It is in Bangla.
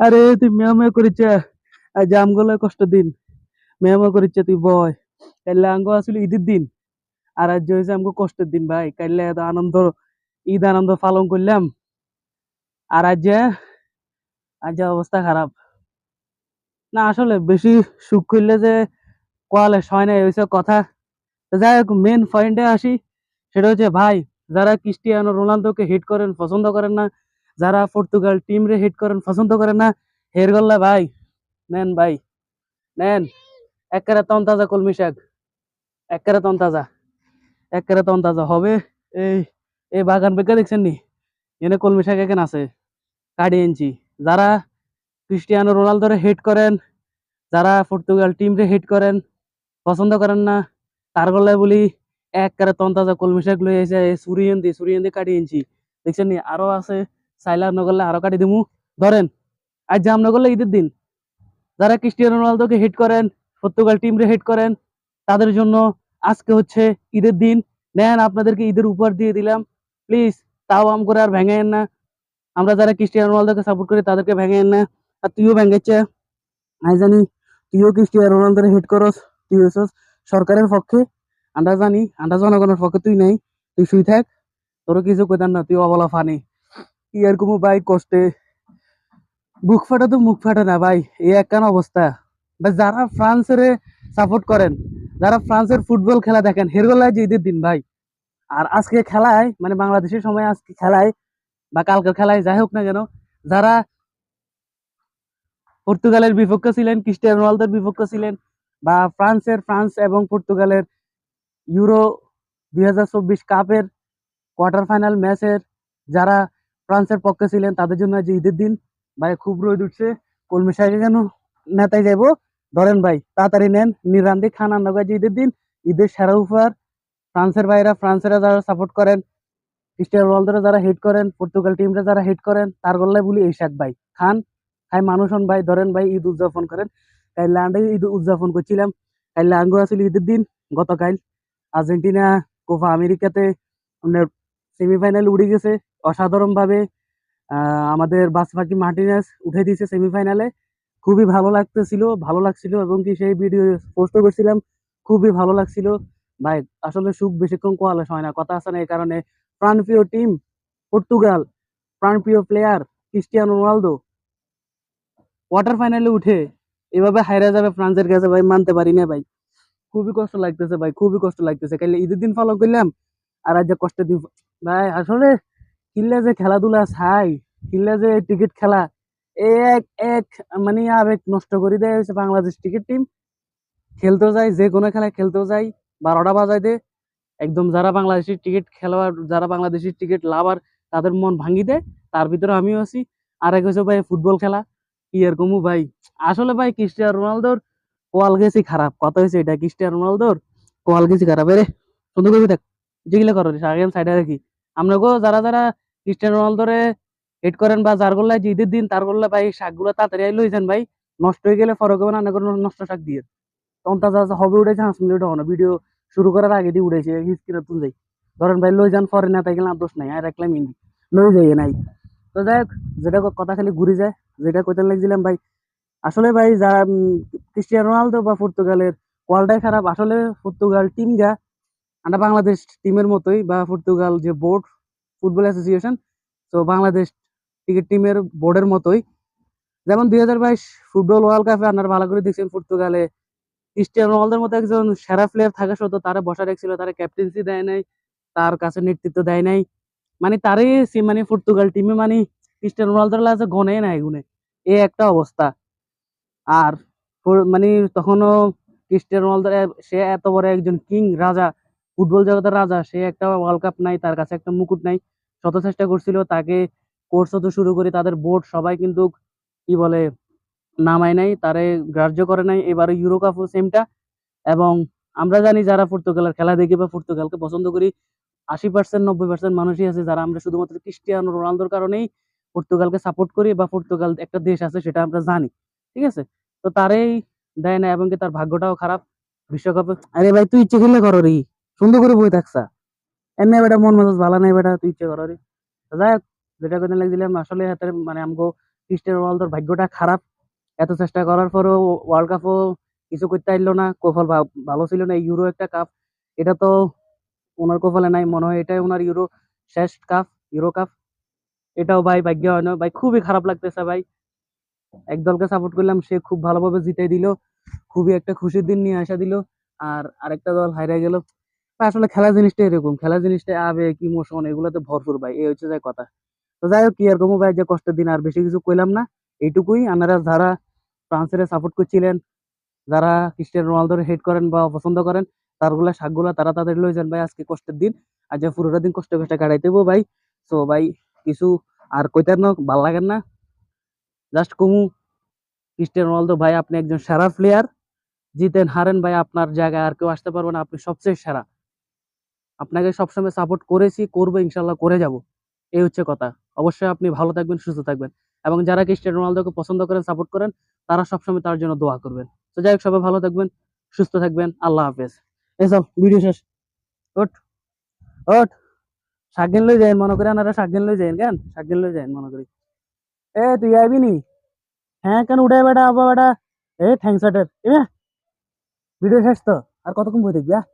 আরে, তুই মেয়া মেয়া করিচ্ছে আজ আমগুলো কষ্ট দিন। মেয়া করিচ্ছে তুই বয়। কাইলে আঙ্গ আসলে ঈদের দিন। আর আজ হয়েছে আমগো কষ্টের দিন, ভাই। কাইলে এত আনন্দ, ঈদ আনন্দ পালন করলাম। আর আজ আজ অবস্থা খারাপ। না, আসলে বেশি সুখ করলে যে কোয়ালে হয় না হয়েছে কথা। তো যাই হোক মেন পয়েন্টে আসি। সেটা হচ্ছে ভাই, যারা ক্রিস্টিয়ানো রোনালদোকে হিট করেন, পছন্দ করেন না, যারা পর্তুগাল টিম রে হিট করেন, পছন্দ করেন না, হের গল্লা ভাই, নেন ভাই, নেন। একেবারে তন তাজা কলমি শাক, একেবারে তন তাজা একেবারে তন তাজা হবে এই এই বাগান বেগে দেখছেন নি? এনে কলমি শাক এখানে আছে কাটি এনছি যারা ক্রিস্টিয়ানো রোনালদোরে হিট করেন, যারা পর্তুগাল টিম রে হিট করেন, পছন্দ করেন না তার গলায় বলি এক কারে কলমি শাক লই এসে সুরিয়েন্দি সুরিয়েন্দি কাটি এনছি দেখছেন নি? আরও আছে সাইলার নগরলে আরও কাটি দিমু। ধরেন, আজ জাম নগরলে ঈদের দিন, যারা ক্রিস্টিয়ানো রোনালদোকে হিট করেন, পর্তুগাল টিম রে হিট করেন, তাদের জন্য আজকে হচ্ছে ঈদের দিন। নেন, আপনাদেরকে ঈদের উপহার দিয়ে দিলাম। প্লিজ, তাও আম করে আর ভেঙেন না। আমরা যারা ক্রিস্টিয়ানো রোনালদোকে সাপোর্ট করি, তাদেরকে ভেঙেন না। আর তুইও ভেঙেছে। আমি জানি, তুইও ক্রিস্টিয়ানো রোনালদোরে হিট করস তুই সরকারের পক্ষে আমরা জানি আমরা জনগণের পক্ষে তুই নাই, তুই শুই থাক তোর কিছু কইতাম না তুই অবলা ফানি। এরকম ভাই কষ্টে বুক ফাটা তো মুখ ফাটে না ভাই এই একখান অবস্থা ভাই যারা ফ্রান্সের সাপোর্ট করেন যারা ফ্রান্সের ফুটবল খেলা দেখেন হেরগোলায় যে ঈদের দিন ভাই আর আজকে খেলায় মানে বাংলাদেশের সময় আজকে খেলায়, বা কালকের খেলায়, যাই হোক না কেন, যারা পর্তুগালের বিপক্ষে ছিলেন, ক্রিস্টিয়ানো রোনালদোর বিপক্ষে ছিলেন বা ফ্রান্সের ফ্রান্স এবং পর্তুগালের ইউরো দুই হাজার চব্বিশ কাপের কোয়ার্টার ফাইনাল ম্যাচের যারা ফ্রান্সের পক্ষে ছিলেন, তাদের জন্য আজ ঈদের দিন। ভাই, খুব রোদ উঠছে। কলমি শাকে কেন নেতায় যাব ধরেন ভাই, তাড়াতাড়ি নেন নিরান্দি খান আন্দাজ ঈদের দিন। ঈদের সেরা উপহার, ফ্রান্সের ভাইরা ফ্রান্সেরা যারা সাপোর্ট করেন, ক্রিস্টিয়ান রোনালদোরা যারা হিট করেন, পর্তুগাল টিমরা যারা হিট করেন, তার গল্লায় বলি এই শাক ভাই, খান খাই মানুষ হন ভাই। ধরেন ভাই, ঈদ উদযাপন করেন। কাইলে ঈদ উদযাপন করছিলাম কাইলে আসলে ঈদের দিন গতকাল আর্জেন্টিনা কোপা আমেরিকাতে সেমিফাইনাল উড়ে গেছে অসাধারণভাবে আমাদের বাসপাকি মার্টিনেস উঠে দিয়েছে সেমিফাইনালে খুবই ভালো লাগতেছিল ভালো লাগছিল এবং কি সেই ভিডিও পোস্ট করছিলাম খুবই ভালো লাগছিল ভাই আসলে সুখ বেশিক্ষণ কোয়ালে হয় না কথা আছে না এই কারণে প্রাণপ্রিয় টিম পর্তুগাল প্রাণপ্রিয় প্লেয়ার ক্রিস্টিয়ানো রোনালদো কোয়ার্টার ফাইনালে উঠে এভাবে হাইরা যাবে, ফ্রান্সের কাছে ভাই মানতে পারি না ভাই। খুবই কষ্ট লাগতেছে ভাই, খুবই কষ্ট লাগতেছে। কাইলে ঈদের দিন ফলো করলাম, আর আজ যে কষ্টের দিন ভাই, আসলে কিল্লা যে খেলাধুলা ছাই, কিল্লা যে টিকিট খেলা, এক এক মানে আবেগ নষ্ট করে দেয় হয়েছে বাংলাদেশ টিকিট টিম খেলতেও যায় যে কোনো খেলায় খেলতেও যায় বারোটা বাজায় দে। একদম যারা বাংলাদেশের টিকিট খেলোয়াড়, যারা বাংলাদেশের টিকিট লাভার, তাদের মন ভাঙি দেয় তার ভিতরে আমিও আছি। আর এক হচ্ছে ভাই, ফুটবল খেলা, কি এরকমও ভাই। আসলে ভাই ক্রিস্টিয়ানো রোনালদোর কোয়াল গেছি খারাপ, কথা হয়েছে এটা, ক্রিস্টিয়ানো রোনালদোর কোয়াল গেছি খারাপ। এরে সুন্দর করে দেখ যেগুলো করো আগে সাইডে রাখি। গো যারা যারা ক্রিস্টিয়ানো রোনালদোরে হিট করেন বা যার গোল্লায় যে দিন, তার গোল্লা ভাই শাকগুলো তাড়াতাড়ি লই যান ভাই, নষ্ট হয়ে গেলে ফরক হবে না করে নষ্ট শাক দিয়ে। তখন তা যা হবে উঠেছে হাঁস মিনিট হবে ভিডিও শুরু করার আগে দিয়ে উঠেছে স্ক্রিনে তুল যাই ধরেন ভাই, লই যান ফরে না তাই গেলে দোষ নাই, আর রাখলাম ইন্দি লই যাই নাই। তো যাই হোক, যেটা কথা খালি ঘুরে যায়, যেটা কইতে লাগছিলাম ভাই আসলে ভাই যারা ক্রিস্টিয়ানো রোনালদো বা পর্তুগালের কোয়ালটাই খারাপ, আসলে পর্তুগাল টিম যা আমরা বাংলাদেশ টিমের মতোই বা পর্তুগাল যে বোর্ড ফুটবল অ্যাসোসিয়েশন তো বাংলাদেশ ক্রিকেট টিমের বোর্ডের মতোই। যেমন দুই হাজার বাইশ ফুটবল ওয়ার্ল্ড কাপে আপনারা ভালো করে দেখছেন পর্তুগালে ক্রিস্টিয়ানো রোনালদোর মতো একজন সেরা প্লেয়ার থাকা সত্ত্বেও তারা বসা রেখেছিল তারা ক্যাপ্টেন্সি দেয় নাই, তার কাছে নেতৃত্ব দেয় নাই। মানে তারই মানে পর্তুগাল টিমে মানে ক্রিস্টিয়ানো রোনালদোর লাজে গনে নাই, গুনে। এ একটা অবস্থা। আর মানে তখনও ক্রিস্টিয়ানো রোনালদো সে এত বড় একজন কিং রাজা, ফুটবল জগতের রাজা, সে একটা ওয়ার্ল্ড কাপ নাই, তার কাছে একটা মুকুট নাই, শত চেষ্টা করছিল, তাকে কোর্স হতে শুরু করে তাদের বোর্ড সবাই কিন্তু কি বলে, নামায় নাই, তারে গ্রাহ্য করে নাই, এবারে ইউরো কাপও সেমটা এবং আমরা জানি যারা পর্তুগালের খেলা দেখি বা পর্তুগালকে পছন্দ করি, আশি পার্সেন্ট নব্বই পার্সেন্ট মানুষই আছে যারা আমরা শুধুমাত্র ক্রিস্টিয়ানো রোনালদোর কারণেই পর্তুগালকে সাপোর্ট করি বা পর্তুগাল একটা দেশ আছে সেটা আমরা জানি। ঠিক আছে? তো তারই দেয় না এবং কি তার ভাগ্যটাও খারাপ। বিশ্বকাপে আরে ভাই তুই ইচ্ছে খেললে করো সুন্দর করে বই থাকছা এমনি বেটা মন মেজাজ ভালো নাই বেটা তুই ইচ্ছে করো যাই হোক, যেটা কথা লাগছিলাম আসলে হাতের মানে আমগো ক্রিস্টিয়ানো রোনালদোর ভাগ্যটা খারাপ। এত চেষ্টা করার পরেও ওয়ার্ল্ড কাপও কিছু করতে পারল না। কপাল ভা- ভালো ছিল না ইউরো একটা কাপ এটা তো ওনার কপালে নাই মনে হয় এটাই ওনার ইউরো শেষ কাপ ইউরো কাপ এটাও ভাই ভাগ্য হয় না ভাই খুবই খারাপ লাগতেছে ভাই। এক দলকে সাপোর্ট করলাম, সে খুব ভালোভাবে জিতে দিল, খুবই একটা খুশির দিন নিয়ে আসা দিল, আর আরেকটা দল হারিয়ে গেল। আসলে খেলা জিনিসটা এরকম খেলা জিনিসটা আবেগ ইমোশন এগুলোতে ভরপুর ভাই, এই হচ্ছে যে কথা। তো যাই হোক, কি আর কমু ভাই, যে কষ্টের দিন, আর বেশি কিছু কইলাম না, এইটুকুই। আপনারা যারা ফ্রান্সের সাপোর্ট করছিলেন, যারা ক্রিস্টিয়ানো রোনালদোর হেড করেন বা পছন্দ করেন, তারগুলা শাকগুলা তারা তাদের লই যান ভাই, আজকে কষ্টের দিন। আর যে পুরোটা দিন কষ্ট কষ্ট কাটাইতে হইবো ভাই তো ভাই, কিছু আর কইতার না, ভালো লাগেন না। জাস্ট কমু, ক্রিস্টিয়ানো রোনালদো ভাই আপনি একজন সেরা প্লেয়ার জিতেন, হারেন ভাই আপনার জায়গায় আর কেউ আসতে পারবে না, আপনি সবচেয়ে সেরা। আপনাকে সবসময় সাপোর্ট করেছি, করব ইনশাল্লাহ করে যাব। এই হচ্ছে কথা। অবশ্যই আপনি ভালো থাকবেন, সুস্থ থাকবেন। এবং যারা ক্রিস্টিয়ানো রোনালদোকে পছন্দ করেন সাপোর্ট করেন, তারা সবসময় তার জন্য দোয়া করবেন। তো যাই হোক, সবাই ভালো থাকবেন, সুস্থ থাকবেন। আল্লাহ হাফেজ। এসব ভিডিও শেষ। ওট ওট শাকিন লই যাই মনে করি আনারা শাকিন লই যাই কেন? শাকিন লই যাই মনে করি। এ, তুই আইবি নি? হ্যাঁ কেন উঠে বেটা? আবা বেটা? এ থ্যাংকস এটের ভিডিও শেষ তো? আর কতক্ষণ বই দেখবি আহ?